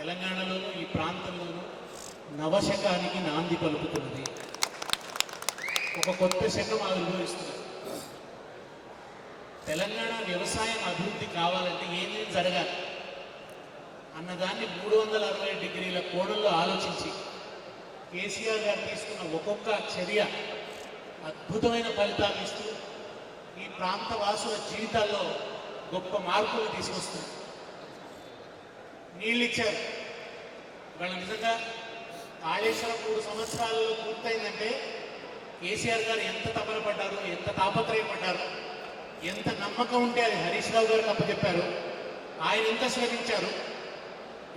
తెలంగాణలోనూ ఈ ప్రాంతంలోనూ నవశకానికి నాంది పలుకుతున్నది. ఒక కొత్త శకం ఆవిర్భవిస్తున్నది తెలంగాణ వ్యవసాయం అభివృద్ధి కావాలంటే ఏమేం జరగాలి? అన్నదాన్ని మూడు వందల అరవై డిగ్రీల కోణంలో ఆలోచించి కేసీఆర్ గారు తీసుకున్న ఒక్కొక్క చర్య అద్భుతమైన ఫలితాలు ఇస్తూ ఈ ప్రాంత వాసుల జీవితాల్లో గొప్ప మార్పులు తీసుకొస్తుంది. నీళ్ళు ఇచ్చారు వాళ్ళ నిజంగా కాళేశ్వరం మూడు సంవత్సరాలలో పూర్తయిందంటే కేసీఆర్ గారు ఎంత తపన పడ్డారు ఎంత తాపత్రయపడ్డారు ఎంత నమ్మకం ఉంటే అది హరీష్ రావు గారు అప్పచెప్పారు ఆయన ఎంత శ్రమించారు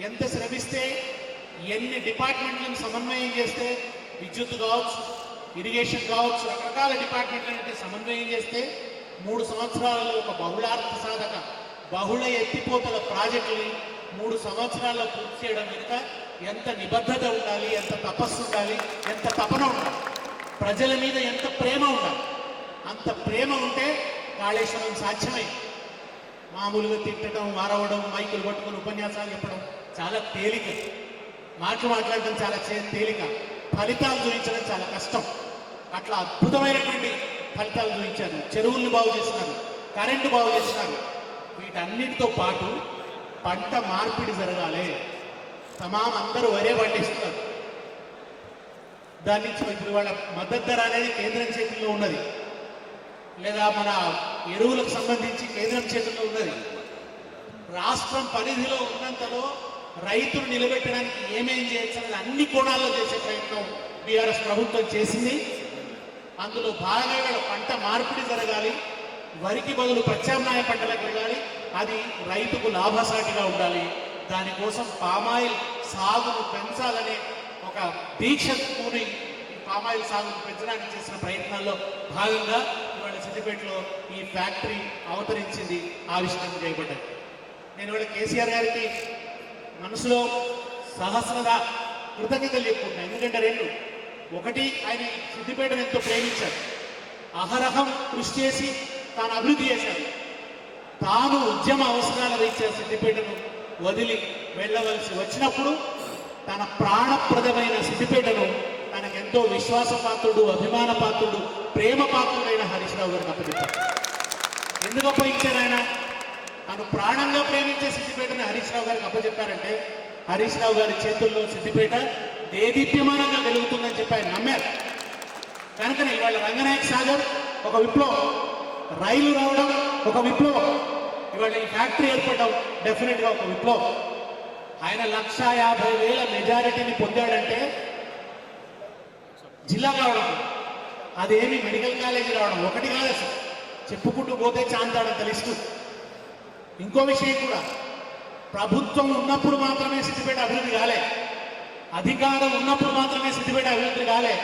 ఎంత శ్రమిస్తే ఎన్ని డిపార్ట్మెంట్లను సమన్వయం చేస్తే విద్యుత్ కావచ్చు ఇరిగేషన్ కావచ్చు రకరకాల డిపార్ట్మెంట్లను సమన్వయం చేస్తే మూడు సంవత్సరాలలో ఒక బహుళార్థ సాధక బహుళ ఎత్తిపోతల ప్రాజెక్టుని మూడు సంవత్సరాల్లో పూర్తి చేయడం వెనుక ఎంత నిబద్ధత ఉండాలి ఎంత తపస్సు ఉండాలి ఎంత తపన ఉండాలి? ప్రజల మీద ఎంత ప్రేమ ఉండాలి? అంత ప్రేమ ఉంటే కాళేశ్వరం సాధ్యమైంది మామూలుగా తిట్టడం వారవడం మైకులు పట్టుకొని ఉపన్యాసాలు చెప్పడం చాలా తేలిక. మాటలు మాట్లాడడం చాలా చే- తేలిక. ఫలితాలు చూపించడం చాలా కష్టం. అట్లా అద్భుతమైనటువంటి ఫలితాలు చూపించారు. చెరువుల్ని బాగు చేస్తున్నారు కరెంటు బాగు చేస్తున్నారు. వీటన్నిటితో పాటు పంట మార్పిడి జరగాలి. తమాం అందరూ వరే పండిస్తున్నారు. దాని నుంచి ఇప్పుడు వాళ్ళ మద్దతు ధర అనేది కేంద్రం చేతుల్లో ఉన్నది. లేదా మన ఎరువులకు సంబంధించి కేంద్రం చేతుల్లో ఉన్నది. రాష్ట్రం పరిధిలో ఉన్నంతలో రైతులు నిలబెట్టడానికి ఏమేం చేయొచ్చు అనేది అన్ని కోణాల్లో చేసే ప్రయత్నం బీఆర్ఎస్ ప్రభుత్వం చేసింది. అందులో భాగంగా పంట మార్పిడి జరగాలి. వరికి బదులు ప్రత్యామ్నాయ పంటలకు వెళ్ళాలి అది రైతుకు లాభసాటిగా ఉండాలి. దానికోసం పామాయిల్ సాగును పెంచాలనే ఒక దీక్ష కూని ఈ పామాయిల్ సాగును పెంచడానికి చేసిన ప్రయత్నాల్లో భాగంగా ఇవాళ సిద్దిపేటలో ఈ ఫ్యాక్టరీ అవతరించింది ఆవిష్కరణ చేయబడ్డది నేను ఇవాళ కేసీఆర్ గారికి మనసులో సహస్రద కృతజ్ఞతలు చెప్పుకుంటున్నాను ఎందుకంటే రెండు ఒకటి ఆయన సిద్దిపేటను ఎంతో ప్రేమించారు. అహరహం కృషి చేసి తాను అభివృద్ధి చేశారు తాను ఉద్యమ అవసరాల రీత్యా సిద్దిపేటను వదిలి వెళ్ళవలసి వచ్చినప్పుడు తన ప్రాణప్రదమైన సిద్దిపేటను తనకెంతో విశ్వాసపాత్రుడు అభిమాన పాత్రుడు ప్రేమ పాత్రుడైన హరీష్ రావు గారికి అప్పచెప్పారు. ఎందుకు అప్పగించారు ఆయన? తను ప్రాణంగా ప్రేమించే సిద్ధిపేటని హరీష్ రావు గారికి అప్పచెప్పారంటే హరీష్ రావు గారి చేతుల్లో సిద్దిపేట దేదీప్యమానంగా వెలుగుతుందని చెప్పి ఆయన నమ్మారు. కనుకనే ఇవాళ రంగనాయక్ సాగర్ ఒక విప్లవం. రైలు రావడం ఒక విప్లవం. ఇవాళ ఈ ఫ్యాక్టరీ ఏర్పడడం డెఫినెట్గా ఒక విప్లవం. ఆయన లక్ష యాభై వేల మెజారిటీని పొందాడంటే జిల్లా కావడం అదేమి మెడికల్ కాలేజీ రావడం ఒకటి కాదు అసలు. చెప్పుకుంటూ పోతే చాంతాడంత లిస్టు ఇంకో విషయం కూడా ప్రభుత్వం ఉన్నప్పుడు మాత్రమే సిద్ధిపేట అభివృద్ధి కాలే. అధికారం ఉన్నప్పుడు మాత్రమే సిద్ధిపేట అభివృద్ధి కాలే.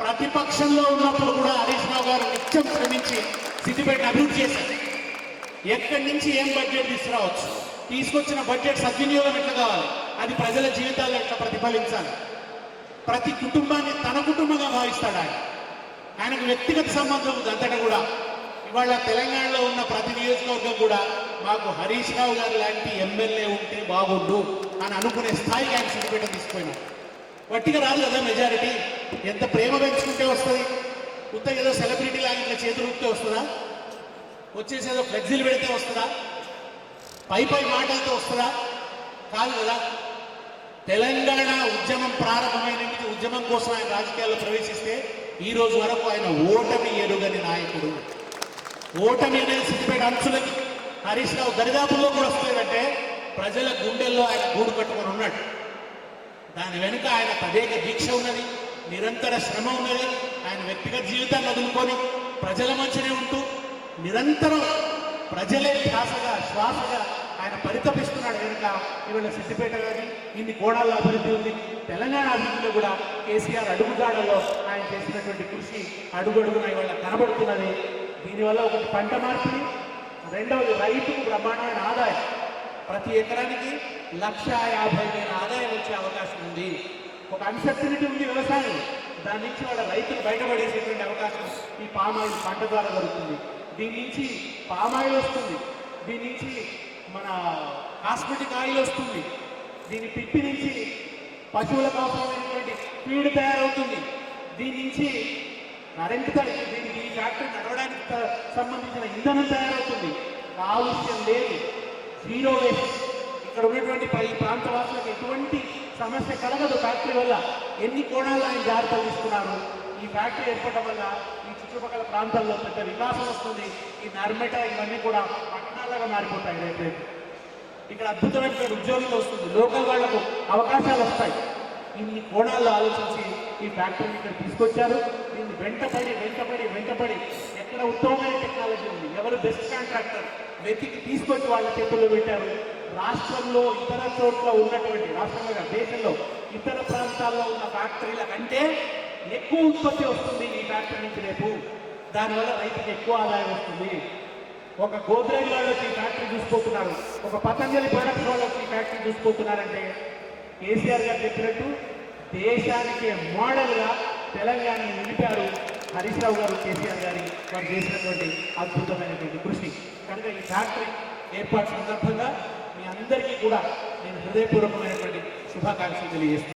ప్రతిపక్షంలో ఉన్నప్పుడు కూడా హరీష్ రావు గారు నిత్యం శ్రమించి సిద్ధిపేట అభివృద్ధి చేశారు. ఎక్కడి నుంచి ఏం బడ్జెట్ తీసుకురావచ్చు? తీసుకొచ్చిన బడ్జెట్ సద్వినియోగం ఎట్లా కావాలి? అది ప్రజల జీవితాల్లో ఎట్లా ప్రతిఫలించాలి? ప్రతి కుటుంబాన్ని తన కుటుంబంగా భావిస్తాడు ఆయన. ఆయనకు వ్యక్తిగత సంబంధం అంతటా కూడా. ఇవాళ తెలంగాణలో ఉన్న ప్రతి నియోజకవర్గం కూడా మాకు హరీష్ రావు గారు లాంటి ఎమ్మెల్యే ఉంటే బాగుండు అని అనుకునే స్థాయికి ఆయన సిద్దిపేట తీసుకుపోయినాడు. వట్టిగా రాదు కదా మెజారిటీ? ఎంత ప్రేమ పెంచుకుంటే వస్తుంది? ఉత్తగా ఏదో సెలబ్రిటీ లాగా ఇట్లా చేతులు ఉంటే వస్తుందా? వచ్చేసి ఏదో ఫ్లెక్సీలు పెడితే వస్తుందా? పై పై మాటలతో వస్తుందా? కాదు కదా. తెలంగాణ ఉద్యమం ప్రారంభమైన ఉద్యమం కోసం ఆయన రాజకీయాల్లో ప్రవేశిస్తే ఈ రోజు వరకు ఆయన ఓటమి ఎరుగని నాయకుడు. ఓటమి అనేది సిద్ధిపేట అంచులకి హరీష్ రావు దరిదాపుల్లో కూడా వస్తుందంటే ప్రజల గుండెల్లో ఆయన గూడు కట్టుకొని ఉన్నాడు. దాని వెనుక ఆయన తదేక దీక్ష ఉన్నది నిరంతర శ్రమ ఉన్నది ఆయన వ్యక్తిగత జీవితాన్ని వదులుకొని ప్రజల మధ్యనే ఉంటూ నిరంతరం ప్రజలే ధ్యాసగా శ్వాసగా ఆయన పరితపిస్తున్నాడు. కనుక ఈవేళ సిద్దిపేట కానీ ఇన్ని కోణాల్లో అభివృద్ధి ఉంది. తెలంగాణ అభివృద్ధిలో కూడా కేసీఆర్ అడుగుజాడలో ఆయన చేసినటువంటి కృషి అడుగడుగున ఇవాళ కనబడుతున్నది. దీనివల్ల ఒకటి పంట మార్పిడి రెండవది రైతుకు బ్రహ్మాండమైన ఆదాయం. ప్రతి ఎకరానికి లక్ష యాభై వేల ఆదాయం వచ్చే అవకాశం ఉంది. ఒక అన్సర్టినిటీ ఉంది వ్యవసాయం దాని నుంచి వాళ్ళ రైతులు బయటపడేసేటువంటి అవకాశం ఈ పామాయిల్ పంట ద్వారా దొరుకుతుంది. దీని నుంచి పామాయిల్ వస్తుంది. దీని నుంచి మన కాస్మెటిక్ ఆయిల్ వస్తుంది. దీని పిప్పి నుంచి పశువులకు అవసరమైనటువంటి ఫీడ్ తయారవుతుంది. దీని నుంచి కరెంట్ తయారు దీనికి ఈ ఫ్యాక్టరీ నడవడానికి సంబంధించిన ఇంధనం తయారవుతుంది. కాలుష్యం లేదు. Zero waste. ఇక్కడ ఉన్నటువంటి ఈ ప్రాంత వాసులకు ఎటువంటి సమస్య కలగదు ఫ్యాక్టరీ వల్ల. ఎన్ని కోణాలు ఆయన జాగ్రత్తలు తీసుకున్నారు? ఈ ఫ్యాక్టరీ ఏర్పడడం వల్ల ఈ చుట్టుపక్కల ప్రాంతాల్లో పెద్ద వికాసం వస్తుంది. ఈ నర్మట ఇవన్నీ కూడా పట్టణాలుగా మారిపోతాయి రేపు. ఇక్కడ అద్భుతమైన ఉద్యోగులు వస్తుంది. లోకల్ వాళ్ళకు అవకాశాలు వస్తాయి. ఇన్ని కోణాల్లో ఆలోచించి ఈ ఫ్యాక్టరీని ఇక్కడ తీసుకొచ్చారు. దీన్ని వెంటపడి వెంటపడి వెంటపడి ఎక్కడ ఉత్తమమైన టెక్నాలజీ ఉంది? ఎవరు బెస్ట్ కాంట్రాక్టర్? వెతికి తీసుకొచ్చి వాళ్ళ చేతుల్లో పెట్టారు. రాష్ట్రంలో ఇతర చోట్ల ఉన్నటువంటి రాష్ట్రంలో దేశంలో ఇతర ప్రాంతాల్లో ఉన్న ఫ్యాక్టరీల కంటే ఎక్కువ ఉత్పత్తి వస్తుంది ఈ ఫ్యాక్టరీ నుంచి రేపు. దానివల్ల రైతుకి ఎక్కువ ఆదాయం వస్తుంది. ఒక గోద్రేజ్ వాళ్ళకి వచ్చి ఈ ఫ్యాక్టరీ చూసుకోతున్నారు ఒక పతంజలి ప్రొడక్ట్స్ వాళ్ళకి ఈ ఫ్యాక్టరీ చూసుకోతున్నారంటే కేసీఆర్ గారు చెప్పినట్టు దేశానికి మోడల్గా తెలంగాణని నిలిపారు హరీష్ రావు గారు కేసీఆర్ గారి వారు చేసినటువంటి అద్భుతమైనటువంటి కృషి. కనుక ఈ ఫ్యాక్టరీ ఏర్పాటు సందర్భంగా మీ అందరికీ కూడా నేను హృదయపూర్వకమైనటువంటి శుభాకాంక్షలు తెలియజేస్తున్నాను.